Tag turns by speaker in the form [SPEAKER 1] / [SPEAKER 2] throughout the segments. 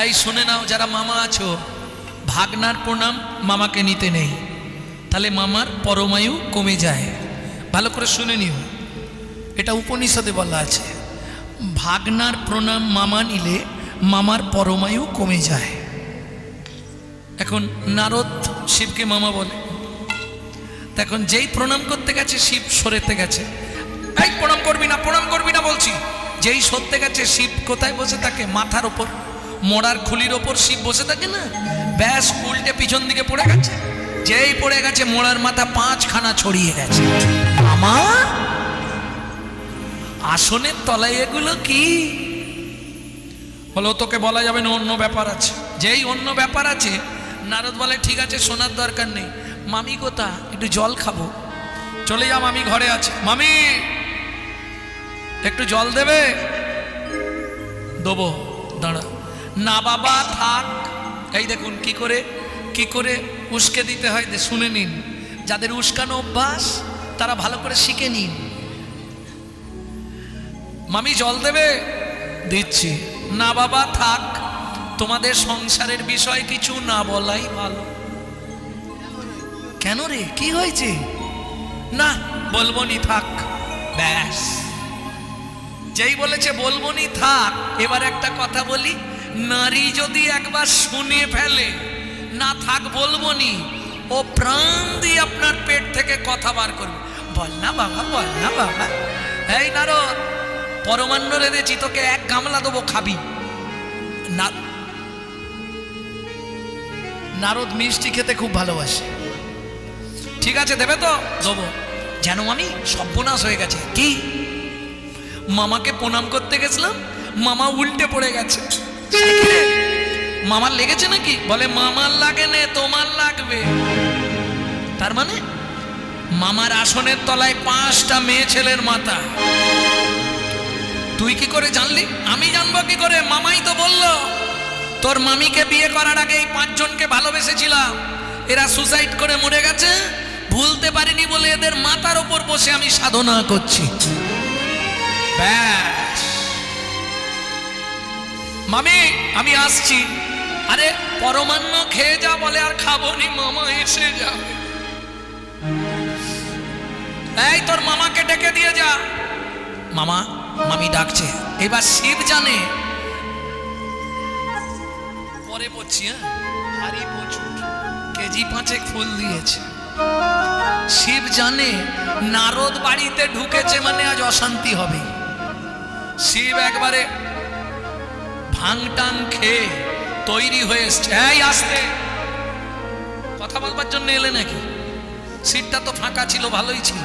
[SPEAKER 1] এই, শুনে নাও, যারা মামা আছো, ভাগনার প্রণাম মামাকে নিতে নেই। তাহলে মামার পরমায়ু কমে যায়। ভালো করে শুনে নিও। এটা উপনিষদে বলা আছে, ভাগনার প্রণাম মামা নিলে মামার পরমায়ু কমে যায়। এখন নারদ শিবকে মামা বলে। এখন যেই প্রণাম করতে গেছে, শিব সরেতে গেছে। এই, প্রণাম করবি না, প্রণাম করবি না বলছি। যেই সরতে গেছে, শিব কোথায় বসে তাকে মাথার ওপর মরার খুলির ওপর শিব বসে থাকে না? ব্যাস, উল্টে পিছন দিকে পড়ে গেছে। যেই পড়ে গেছে, মোড়ার মাথা পাঁচখানা ছড়িয়ে গেছে। মামা? আসনের তলায় এগুলো কি? বলো তোকে বলা যাবে না, অন্য ব্যাপার আছে। যেই অন্য ব্যাপার আছে, নারদ বলে, ঠিক আছে, শোনার দরকার নেই। মামি কোথা? একটু জল খাব। চলে যা, মামি ঘরে আছে। মামি, একটু জল দেবে? দেবো, দাঁড়া। না বাবা, থাক। এই দেখুন, কি করে কি করে উস্কে দিতে হয় শুনে নিন। যাদের উস্কানো অভ্যাস, তারা ভালো করে শিখে নিন। মামি, জল দেবে? দিচ্ছি। না বাবা, থাক। তোমাদের সংসারের বিষয় কিছু না বলাই ভালো। কেন রে? কি হয়েছে? না, বলব নি, থাক। ব্যাস। যেই বলেছে বলব নি থাক, এবার একটা কথা বলি, নারী যদি একবার শুনে ফেলে, না থাক বলব নি ও প্রাণ দিয়ে আপনার পেট থেকে কথা বার করবে। বল না বাবা, বল না বাবা। এই নারদ, পরমান্ন রেঁধেছি তোকে এক গামলা দেবো, খাবি। না নারদ মিষ্টি খেতে খুব ভালোবাসে। ঠিক আছে, দেবে তো? দেবো। যেন আমি সর্বনাশ হয়ে গেছে। কি? মামাকে প্রণাম করতে গেছিলাম, মামা উল্টে পড়ে গেছে। মামার লেগেছে নাকি? বলে মামার লাগে নে, তোমার লাগবে। তার মানে মামার আসনের তলায় পাঁচটা মেয়ে ছেলের মাথা। তুই কি করে জানলি? আমি জানব কি করে? মামাই তো বলল, তোর মামিকে বিয়ে করার আগে এই পাঁচজনকে ভালোবেসেছিলাম। এরা সুসাইড করে মরে গেছে। ভুলতে পারিনি বলে এদের মাথার ওপর বসে আমি সাধনা করছি। ব্যাস। মামি, আমি আসছি। আরে, পরমান্ন খেয়ে যা বলে, আর খাব নি, মামা এসে যাবে। এই তোর মামাকে ডেকে দিয়ে যা। মামা, মামি ডাকছে। এবার শিব জানে। পরে পড়ছি হ্যাঁ? হারি প্রচুর। কেজি পাঁচেক ফুল দিয়েছে। শিব জানে, নারদ বাড়িতে ঢুকেছে মানে আজ অশান্তি হবে। শিব একবারে ভাংটাং খেয়ে তৈরি হয়ে এসছে। এই আসতে। কথা বলবার জন্য এলে নাকি? সিটটা তো ফাঁকা ছিল, ভালোই ছিল।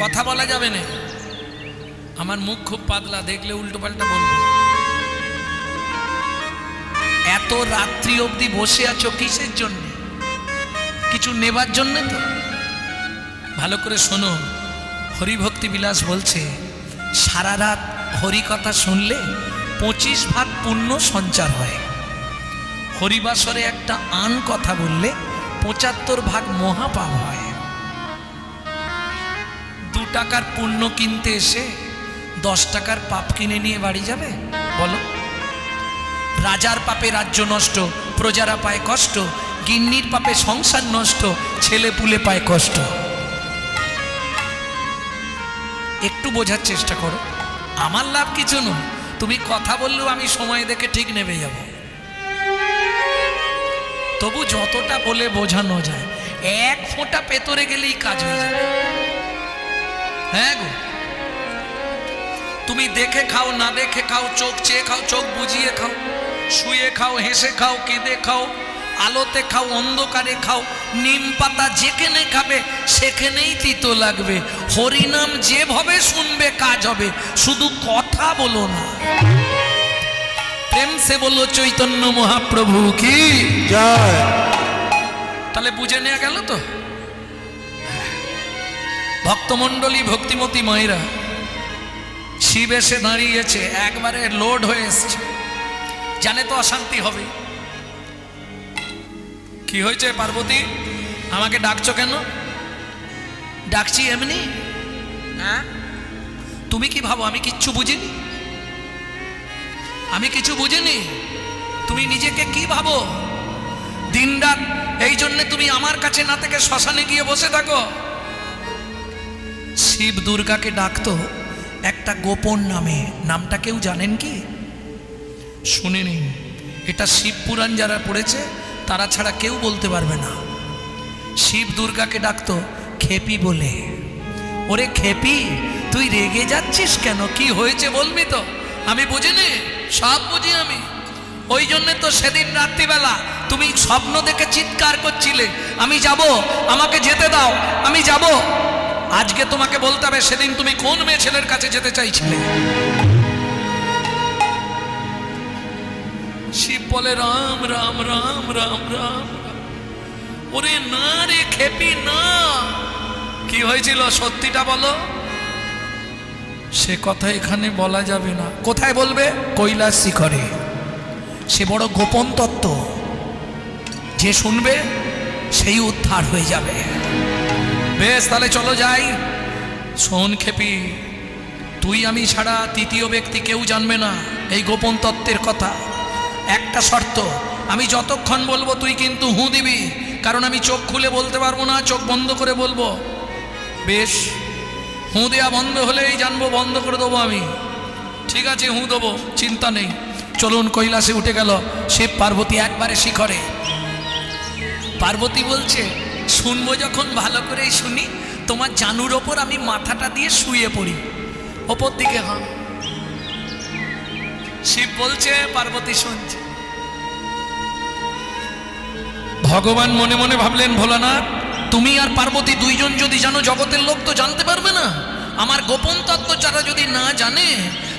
[SPEAKER 1] কথা বলা যাবে না। আমার মুখ খুব পাতলা, দেখলে উল্টো পাল্টা বলব। এত রাত্রি অবধি বসে আছো কিসের জন্য? কিছু নেবার জন্য তো? ভালো করে শোনো। হরিভক্তি বিলাস বলছে, সারা রাত হরি কথা শুনলে পঁচিশ ভাগ পুণ্য সঞ্চার হয়। হরিবাসরে একটা আন কথা বললে পঁচাত্তর ভাগ মহাপাপ হয়। দু টাকার পুণ্য কিনতে এসে দশ টাকার পাপ কিনে নিয়ে বাড়ি যাবে? বলো। রাজার পাপে রাজ্য নষ্ট, প্রজারা পায় কষ্ট, গিন্নির পাপে সংসার নষ্ট ছেলে পুলে পায় কষ্ট। একটু বোঝার চেষ্টা করো। আমার লাভ কিছু নয়। তুমি কথা বললেও আমি সময় দেখে ঠিক নেবে যাব। তবু যতটা বলে বোঝানো যায়, এক ফোঁটা পেতরে গেলেই কাজ হয়ে যাবে। হ্যাঁ গো। তুমি দেখে খাও, না দেখে খাও, চোখ চেয়ে খাও, চোখ বুঝিয়ে খাও, শুয়ে খাও, হেসে খাও, কেঁদে খাও আলোতে খাও অন্ধকারে খাও নিম পাতা যেখানে খাবে সেখানেই তিতো লাগবে। হরিনাম যেভাবে শুনবে কাজ হবে। শুধু কথা বলো না। প্রেম সে বলল চৈতন্য মহাপ্রভু কি?
[SPEAKER 2] জয়।
[SPEAKER 1] তাহলে বুঝে নেওয়া গেল তো? ভক্তমণ্ডলী ভক্তিমতী মায়েরা শিব এসে দাঁড়িয়েছে একবারে লোড হয়ে এসছে। জানে তো অশান্তি হবে। কি হয়েছে পার্বতী? আমাকে ডাকছো কেন? ডাকছি এমনি? হ্যাঁ? তুমি কি ভাবো আমি কিচ্ছু বুঝিনি? আমি কিছু বুঝিনি? তুমি নিজেকে কি ভাবো? দিনরাত এই জন্য তুমি আমার কাছে না থেকে শ্মশানে গিয়ে বসে থাকো। শিব দুর্গাকে ডাকতো একটা গোপন নামে। নামটা কেউ জানেন কি? শুনে নিন এটা শিব পুরাণ যারা পড়েছে তারা ছাড়া কেউ বলতে পারবে না। শিব দুর্গাকে ডাকতো, খেপি বলে। ওরে খেপি, তুই রেগে যাচ্ছিস কেন? কি হয়েছে বলবি তো? আমি বুঝিনি, সব বুঝি আমি। ওই জন্যে তো সেদিন রাত্রিবেলা তুমি স্বপ্ন দেখে চিৎকার করছিলে, আমি যাব, আমাকে যেতে দাও, আমি যাব। আজকে তোমাকে বলতে হবে, সেদিন তুমি কোন মেয়ে ছেলের কাছে যেতে চাইছিলে? বলে, রাম রাম রাম রাম রাম। ওরে না রে খেপি না। কি হয়েছিল সত্যিটা বলো? সে কথা এখানে বলা যাবে না। কোথায় বলবে? কৈলাস শিখরে। সে বড় গোপন তত্ত্ব। যে শুনবে, সেই উদ্ধার হয়ে যাবে। বেশ, তাহলে চলো যাই। শোন খেপি, তুই আমি ছাড়া তৃতীয় ব্যক্তি কেউ জানবে না এই গোপন তত্ত্বের কথা। একটা শর্ত, আমি যতক্ষণ বলব তুই কিন্তু হু দিবি, কারণ আমি চোখ খুলে বলতে পারব না, চোখ বন্ধ করে বলব। বেশ, হু দেওয়া বন্ধ হলেই জানব, বন্ধ করে দেবো আমি। ঠিক আছে, হু দেবো, চিন্তা নেই। চলুন, কৈলাসে উঠে গেল, শিব পার্বতী একবারে শিখরে। পার্বতী বলছে, শুনব যখন ভালো করেই শুনি, তোমার জানুর ওপর আমি মাথাটা দিয়ে শুয়ে পড়ি। ওপর দিকে হ্যাঁ শিব বলছে, পার্বতী, শুনছে। ভগবান মনে মনে ভাবলেন, ভোলানাথ, তুমি আর পার্বতী দুইজন যদি জানো, জগতের লোক তো জানতে পারবে না। আমার গোপন তত্ত্ব যারা যদি না জানে,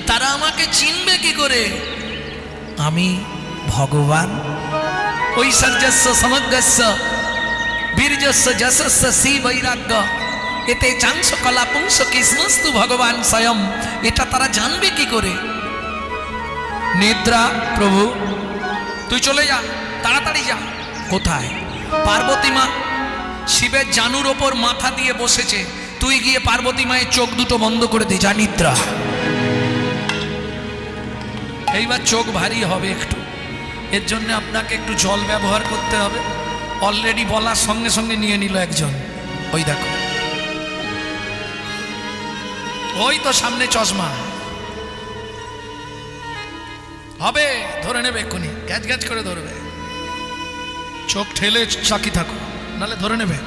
[SPEAKER 1] তারা আমাকে চিনবে কি করে? আমি ভগবান। ঐশ্বর্যস্য, সমগ্রস্য, বীর্যস্য, যশস্য শ্রী বৈরাগ্য এতে চাংস কলা পুংস কিসমস্তু ভগবান স্বয়ং, এটা তারা জানবে কি করে? নিদ্রা, প্রভু, তুই চলে যা, তাড়াতাড়ি যা। কোথায়? পার্বতী মা শিবের জানুর ওপর মাথা দিয়ে বসেছে। তুই গিয়ে পার্বতী মায়ের চোখ দুটো বন্ধ করে দে, যা নিদ্রা। এইবার চোখ ভারী হবে একটু। এর জন্য আপনাকে একটু জল ব্যবহার করতে হবে। অলরেডি বলার সঙ্গে সঙ্গে নিয়ে নিল একজন। ওই দেখো। ওই তো সামনে চশমা। হবে, ধরে নেবে এক্ষুনি। গ্যাচ গ্যাচ করে ধরবে। চোখ ঠেলে চাকি থাকো, নালে ধরে নেবে।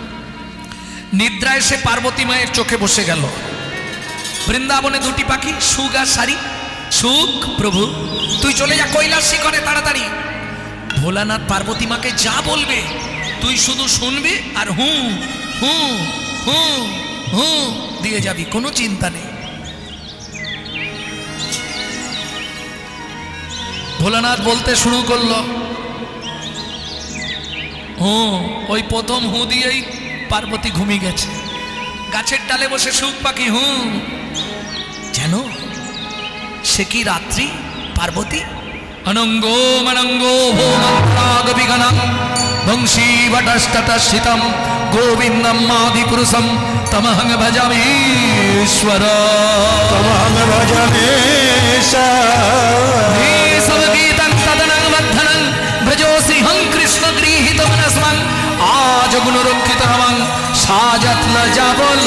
[SPEAKER 1] নিদ্রা এসে পার্বতী মায়ের চোখে বসে গেল। বৃন্দাবনে দুটি পাখি, সুগ আর শাড়ি সুখ প্রভু, তুই চলে যা কৈলাসী করে তাড়াতাড়ি। ভোলানাথ পার্বতী মাকে যা বলবে, তুই শুধু শুনবি আর হু হু হু হু দিয়ে যাবি, কোনো চিন্তা নেই। ভোলানাথ বলতে শুরু করল হু, ওই প্রথম হু দিয়েই পার্বতী ঘুমিয়ে গেছে। গাছের ডালে বসে সুখ পাখি, হু। যেন সে কি রাত্রি, পার্বতী? অনঙ্গ মনঙ্গ বংশী বটস্ততস্থিতম গোবিন্দম আদিপুরুষম তমহং ভজামীশ্বর।
[SPEAKER 2] তমহং ভজমেশ
[SPEAKER 1] যগুণরক্ষিত সাজাত না যাবল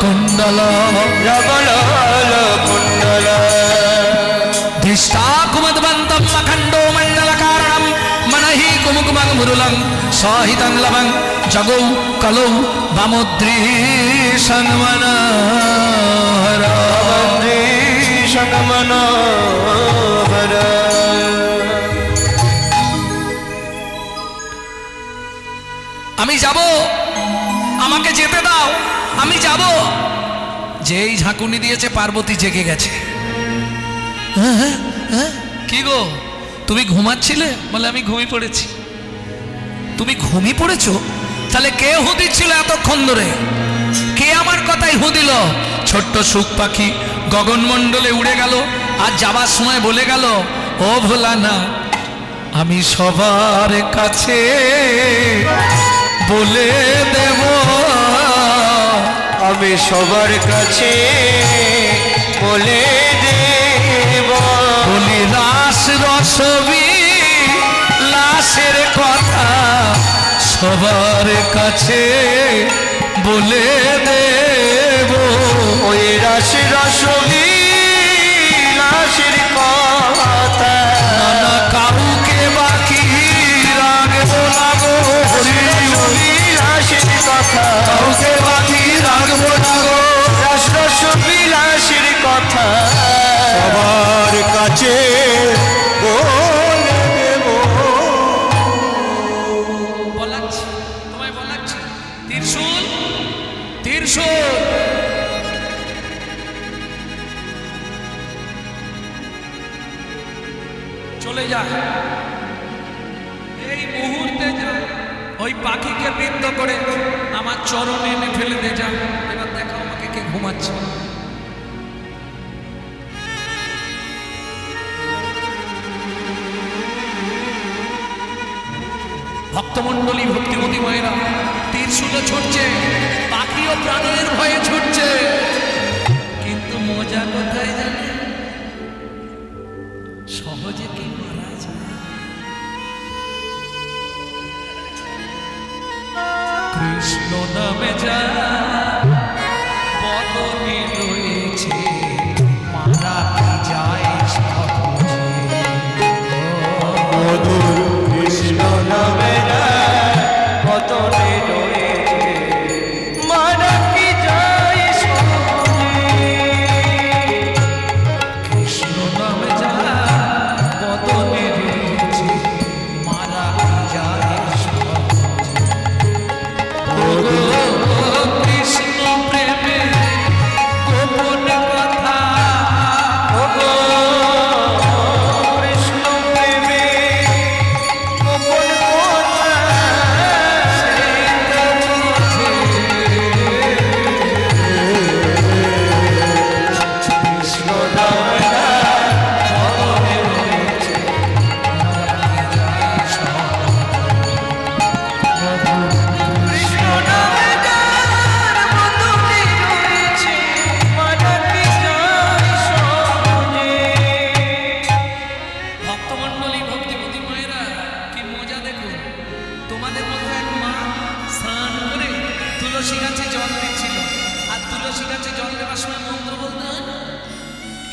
[SPEAKER 1] কুণ্ডল যাবল কুণ্ডল
[SPEAKER 2] ধিষ্ঠা কুমদবন্তম
[SPEAKER 1] অখণ্ড মন্ডল কারণম মনহি কুমুকুমং মুরুলং, সহিতং লবং, জগৌ কলৌ বামুদ্রী
[SPEAKER 2] সন্মনোহর সন্মনোহর
[SPEAKER 1] আমি যাব। আমাকে যেতে দাও। আমি যাব। যেই ঝাঁকুনি দিয়েছে পার্বতী জেগে গেছে। হ্যাঁ, হ্যাঁ, হ্যাঁ, কি গো? তুমি ঘুমাচ্ছিলে? বলে আমি ঘুমিয়ে পড়েছি। তুমি ঘুমিয়ে পড়েছো? তাহলে কে হু দিচ্ছিল এতক্ষণ ধরে? কে আমার কথাই হু দিল ছোট্ট সুখ পাখি গগনমণ্ডলে উড়ে গেল আর যাবার সময় বলে গেল ও ভোলা না আমি সবার কাছে বলে দেব।
[SPEAKER 2] আমি সবার কাছে বলে দেব।
[SPEAKER 1] বলি রাস ছবি লাশের কথা সবার কাছে বলে দেব।
[SPEAKER 2] ওই রাশি রসবি
[SPEAKER 1] চলে যায়। এই মুহূর্তে যা ওই পাখিকে বিদ্ধ করে আমার চরণে এনে ফেলে দে যা। এবার দেখো আমাকে কে ঘুমাচ্ছে। ভক্তমণ্ডলী ভক্তিমতী মায়েরা, তীর তীরশুলে ছুটছে পাখিও প্রাণের ভয়ে ছুটছে। কিন্তু মজা কোথায় সহজে কি মারা যায়? কৃষ্ণ নামে যা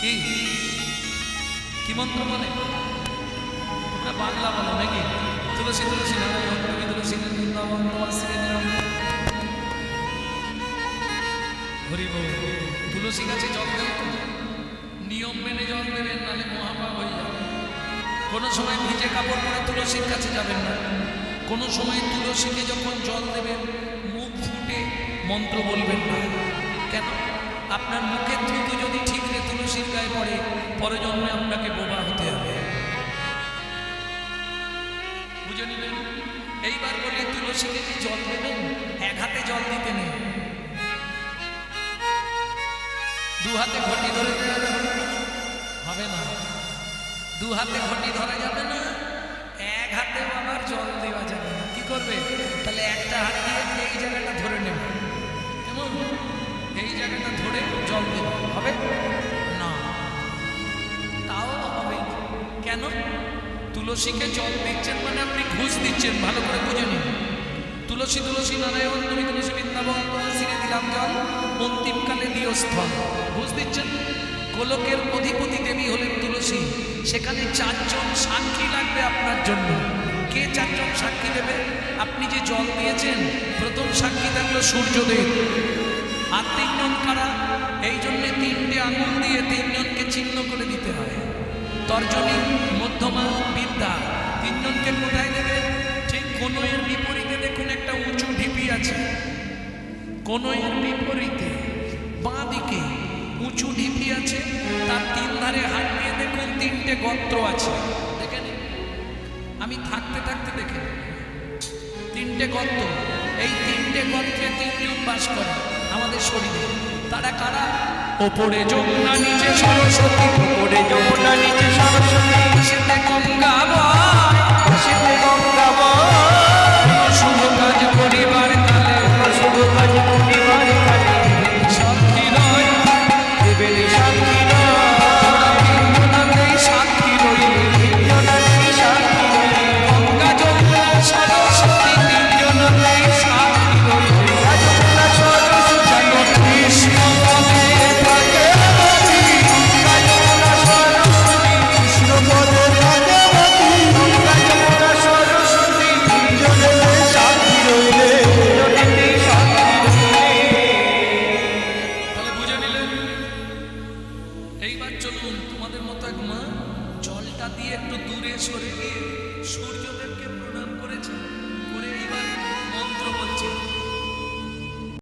[SPEAKER 1] কি?
[SPEAKER 2] কি
[SPEAKER 1] মন্ত্র বলে? তোমরা বাংলা বলো নাকি? তুলসী তুলসী কবি তুলসী বৃন্দাবন তোমার শ্রীরাম হরি বল তুলসী গাছে জল নিয়ম মেনে জল দেবেন নাহলে মহাপাপ হয়ে যাবে। কোনো সময় ভিজে কাপড় পরে তুলসীর কাছে যাবেন না। কোনো সময় তুলসীকে যখন জল দেবেন, মুখ ফুটে মন্ত্র বলবেন না। কেন? আপনার মুখের থুতু পড়ে পরে জন্মে আপনাকে বোবা হতে হবে। বুঝে নিলেন? এইবার বলি তুলসীকে যে জল দেবেন, এক হাতে জল দিতে নেই। দু হাতে ঘটি ধরে দেওয়া যাবে? হবে না। দু হাতে ঘটি ধরা যাবে না, এক হাতে আবার জল দেওয়া যাবে না। কি করবে? তাহলে একটা হাত দিয়ে এই জায়গাটা ধরে নেবে। কেমন? এই জায়গাটা ধরে জল কেন? তুলসীকে জল দিচ্ছেন মানে আপনি ঘুষ দিচ্ছেন, ভালো করে বুঝে নিন। তুলসী তুলসী নারায়ণ, তুমি তুলসী বৃন্দাবন, তুলসীকে দিলাম জল, অন্তিমকালে দিও স্থল ঘুষ দিচ্ছেন? গোলকের অধিপতি দেবী হলেন তুলসী। সেখানে চারজন সাক্ষী লাগবে আপনার জন্য। কে চারজন সাক্ষী দেবে? আপনি যে জল দিয়েছেন, প্রথম সাক্ষী থাকল সূর্যদেব। আর তিনজন কারা? এই জন্যে তিনটে আঙুল দিয়ে তিনজনকে চিহ্ন করে দিতে হয়। তর্জনী মধ্যমা বিদ্যা। তিনজনকে কোথায় দেবে ঠিক কোনোয়ের বিপরীতে দেখুন একটা উঁচু ঢিপি আছে। কোনোয়ের বিপরীতে বাঁ দিকে উঁচু ঢিপি আছে। তার তিন ধারে হাত দিয়ে দেখুন তিনটে গত্র আছে। দেখে আমি থাকতে থাকতে দেখে তিনটে গত্র। এই তিনটে গত্রে তিনজন বাস করে আমাদের শরীরে। তারা কারা? ওপরে যমুনা নিচে সরস্বতী
[SPEAKER 2] ওপরে যমুনা নিচে সরস্বতী
[SPEAKER 1] সেটা গঙ্গা